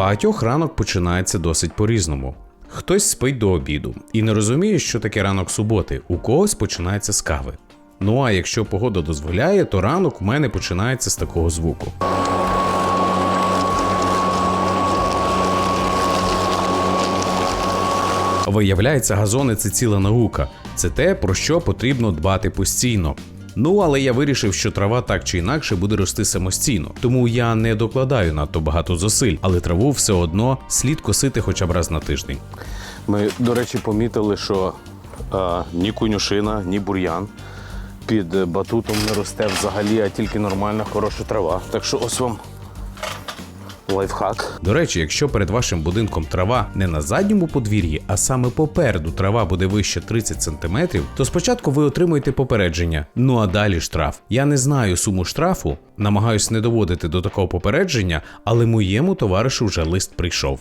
багатьох ранок починається досить по-різному. Хтось спить до обіду і не розуміє, що таке ранок суботи, у когось починається з кави. Ну а якщо погода дозволяє, то ранок у мене починається з такого звуку. Виявляється, газони це ціла наука. Це те, про що потрібно дбати постійно. Ну, але я вирішив, що трава так чи інакше буде рости самостійно, тому я не докладаю надто багато зусиль, але траву все одно слід косити хоча б раз на тиждень. Ми, до речі, помітили, що а, ні конюшина, ні бур'ян під батутом не росте взагалі, а тільки нормальна хороша трава. Так що ось вам лайфхак. До речі, якщо перед вашим будинком трава не на задньому подвір'ї, а саме попереду трава буде вище 30 см, то спочатку ви отримуєте попередження. Ну а далі штраф. Я не знаю суму штрафу, намагаюсь не доводити до такого попередження, але моєму товаришу вже лист прийшов.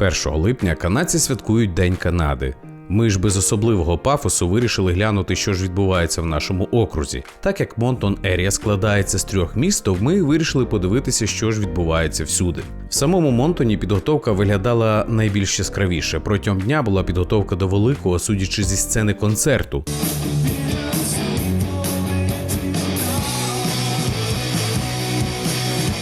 1 липня канадці святкують День Канади. Ми ж без особливого пафосу вирішили глянути, що ж відбувається в нашому окрузі. Так як Монтон Ерія складається з трьох міст, то ми вирішили подивитися, що ж відбувається всюди. В самому Монтоні підготовка виглядала найбільш яскравіше. Протягом дня була підготовка до великого, судячи зі сцени концерту.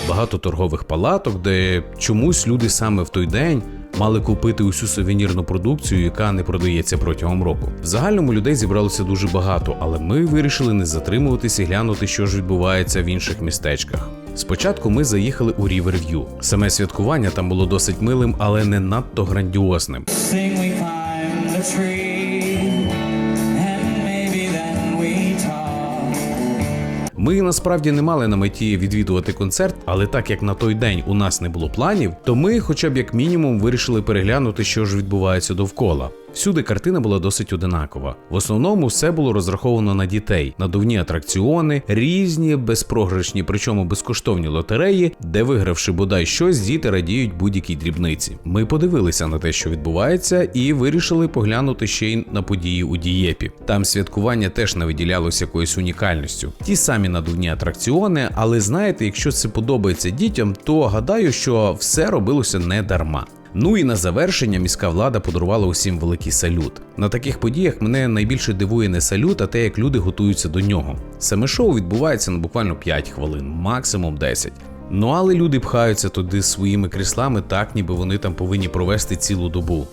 багато торгових палаток, де чомусь люди саме в той день мали купити усю сувенірну продукцію, яка не продається протягом року. В загальному людей зібралося дуже багато, але ми вирішили не затримуватися і глянути, що ж відбувається в інших містечках. Спочатку ми заїхали у Ріверв'ю. Саме святкування там було досить милим, але не надто грандіозним. Sing we climb the tree, Ми насправді не мали на меті відвідувати концерт, але так як на той день у нас не було планів, то ми, хоча б як мінімум, вирішили переглянути, що ж відбувається довкола. Всюди картина була досить одинакова. В основному все було розраховано на дітей, надувні атракціони, різні безпрограшні, причому безкоштовні лотереї, де вигравши бодай щось, діти радіють будь-якій дрібниці. Ми подивилися на те, що відбувається, і вирішили поглянути ще й на події у Дієпі. Там святкування теж не виділялося якоюсь унікальністю. Ті самі надувні атракціони, але знаєте, якщо це подобається дітям, то гадаю, що все робилося не дарма. Ну і на завершення міська влада подарувала усім великий салют. На таких подіях мене найбільше дивує не салют, а те, як люди готуються до нього. Саме шоу відбувається на буквально 5 хвилин, максимум 10. Ну але люди пхаються туди своїми кріслами так, ніби вони там повинні провести цілу добу.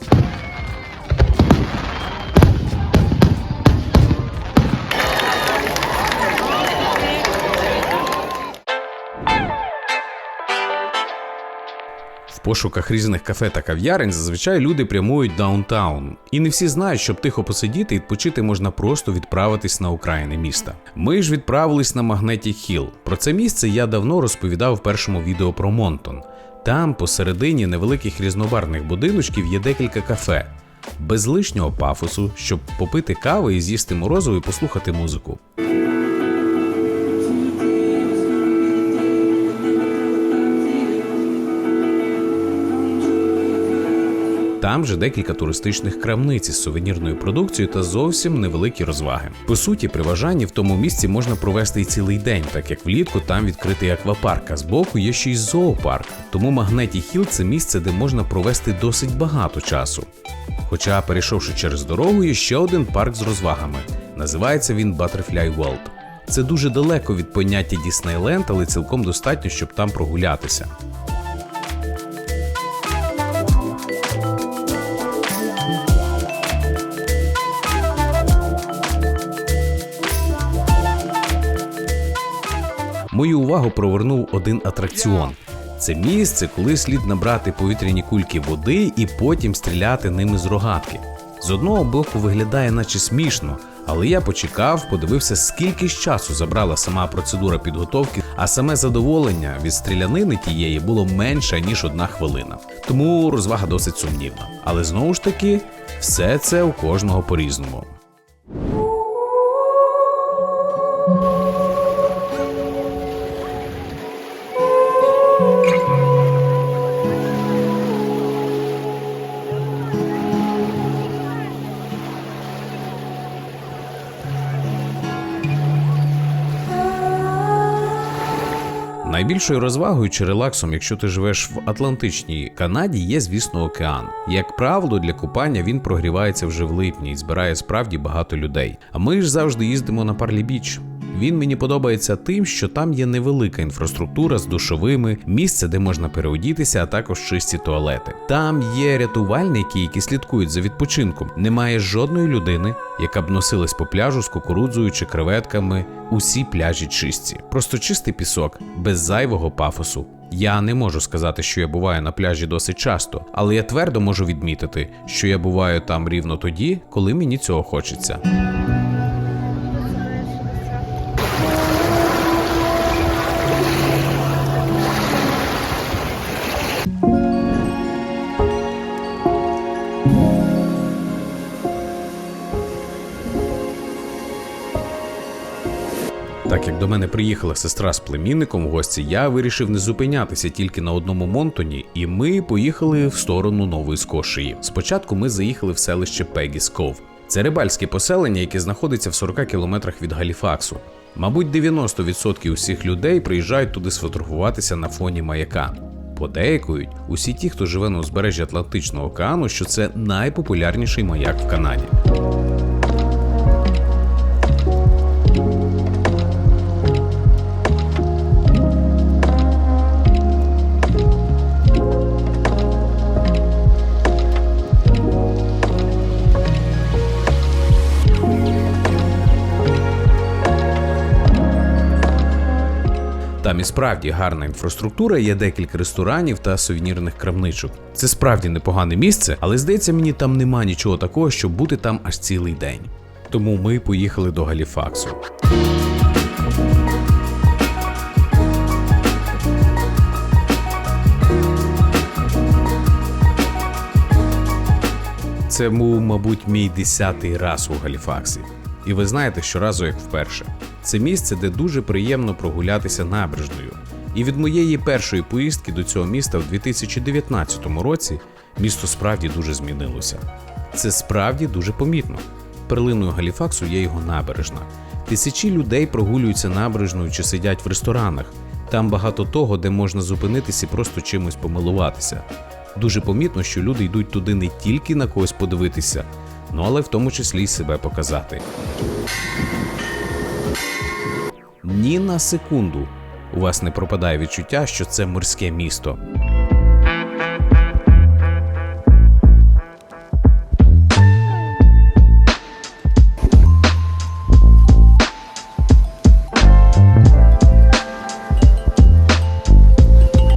Пошуках різних кафе та кав'ярень зазвичай люди прямують даунтаун, і не всі знають, щоб тихо посидіти і відпочити можна просто відправитись на окраїни міста. Ми ж відправились на Магнеті Хіл. Про це місце я давно розповідав в першому відео про Монтон. Там, посередині невеликих різнобарних будиночків, є декілька кафе. Без лишнього пафосу, щоб попити кави і з'їсти морозиво і послухати музику. Там же декілька туристичних крамниць із сувенірною продукцією та зовсім невеликі розваги. По суті, при бажанні в тому місці можна провести і цілий день, так як влітку там відкритий аквапарк, а збоку є ще й зоопарк. Тому Магнеті Хіл це місце, де можна провести досить багато часу. Хоча, перейшовши через дорогу, є ще один парк з розвагами. Називається він Butterfly World. Це дуже далеко від поняття Діснейленд, але цілком достатньо, щоб там прогулятися. Мою увагу привернув один атракціон. Це місце, коли слід набрати повітряні кульки води і потім стріляти ними з рогатки. З одного боку виглядає наче смішно, але я почекав, подивився, скільки ж часу забрала сама процедура підготовки, а саме задоволення від стрілянини тієї було менше ніж одна хвилина. Тому розвага досить сумнівна. Але знову ж таки, все це у кожного по-різному. Найбільшою розвагою чи релаксом, якщо ти живеш в Атлантичній Канаді, є, звісно, океан. Як правило, для купання він прогрівається вже в липні і збирає справді багато людей. А ми ж завжди їздимо на Парлі Біч. Він мені подобається тим, що там є невелика інфраструктура з душовими, місце, де можна переодітися, а також чисті туалети. Там є рятувальники, які слідкують за відпочинком. Немає жодної людини, яка б носилась по пляжу з кукурудзою чи креветками. Усі пляжі чисті, просто чистий пісок, без зайвого пафосу. Я не можу сказати, що я буваю на пляжі досить часто, але я твердо можу відмітити, що я буваю там рівно тоді, коли мені цього хочеться. До мене приїхала сестра з племінником в гості, я вирішив не зупинятися тільки на одному Монтоні, і ми поїхали в сторону Нової Скошії. Спочатку ми заїхали в селище Пегіс Ков. Це рибальське поселення, яке знаходиться в 40 кілометрах від Галіфаксу. Мабуть, 90% усіх людей приїжджають туди сфотографуватися на фоні маяка. Подейкують усі ті, хто живе на узбережжі Атлантичного океану, що це найпопулярніший маяк в Канаді. Там і справді гарна інфраструктура, є декілька ресторанів та сувенірних крамничок. Це справді непогане місце, але здається, мені там нема нічого такого, щоб бути там аж цілий день. Тому ми поїхали до Галіфаксу. Це був, мабуть, мій десятий раз у Галіфаксі. І ви знаєте, щоразу як вперше. Це місце, де дуже приємно прогулятися набережною. І від моєї першої поїздки до цього міста в 2019 році місто справді дуже змінилося. Це справді дуже помітно. Перлиною Галіфаксу є його набережна. Тисячі людей прогулюються набережною чи сидять в ресторанах. Там багато того, де можна зупинитися і просто чимось помилуватися. Дуже помітно, що люди йдуть туди не тільки на когось подивитися, ну але в тому числі й себе показати. Ні на секунду у вас не пропадає відчуття, що це морське місто.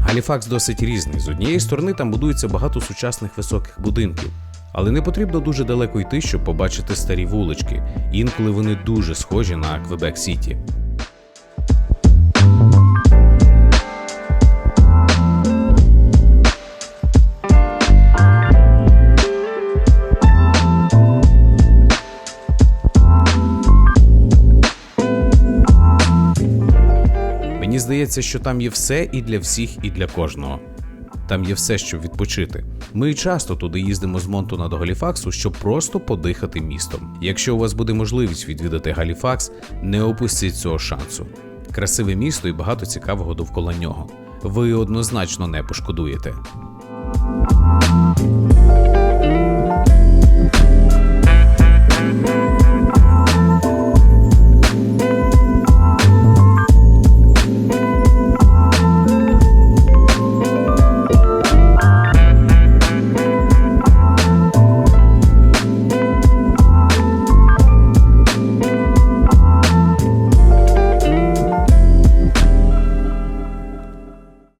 Галіфакс досить різний. З однієї сторони там будується багато сучасних високих будинків, але не потрібно дуже далеко йти, щоб побачити старі вулички. Інколи вони дуже схожі на Квебек Сіті. Мені здається, що там є все і для всіх, і для кожного. Там є все, щоб відпочити. Ми часто туди їздимо з Монтона до Галіфаксу, щоб просто подихати містом. Якщо у вас буде можливість відвідати Галіфакс, не опустіть цього шансу. Красиве місто і багато цікавого довкола нього. Ви однозначно не пошкодуєте.